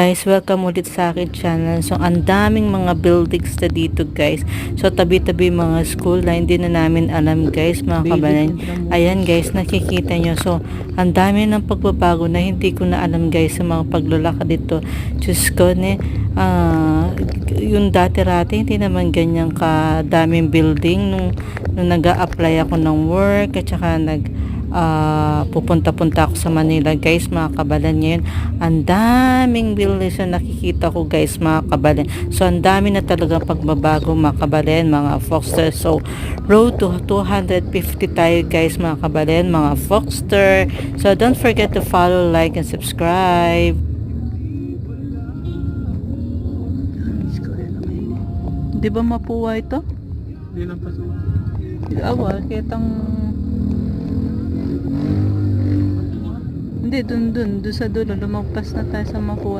Guys, welcome ulit sa akin channel. So, ang daming mga buildings na dito, guys. So, tabi-tabi mga school na hindi na namin alam, guys, mga kabanan. Ayan, guys, nakikita nyo. So, ang dami ng pagbabago na hindi ko na alam, guys, sa mga paglalakad dito. Diyos ko, ne, ah, yung dati-rati, hindi naman ganyan kadaming building nung, nung nag apply ako ng work at saka nag ah, pupunta-punta ako sa Manila. Guys mga kabalan ngayon ang daming buildings na nakikita ko guys mga kabalan. So ang dami na talaga pagbabago mga kabalan mga Foxter. So road to 250 tayo guys mga kabalan mga Foxter. So don't forget to follow like and subscribe. Di ba mapuwa ito? Hindi lang pa Awa, kitang... Hindi, dun dun, dun sa dulo, lumagpas na tayo sa mapuwa.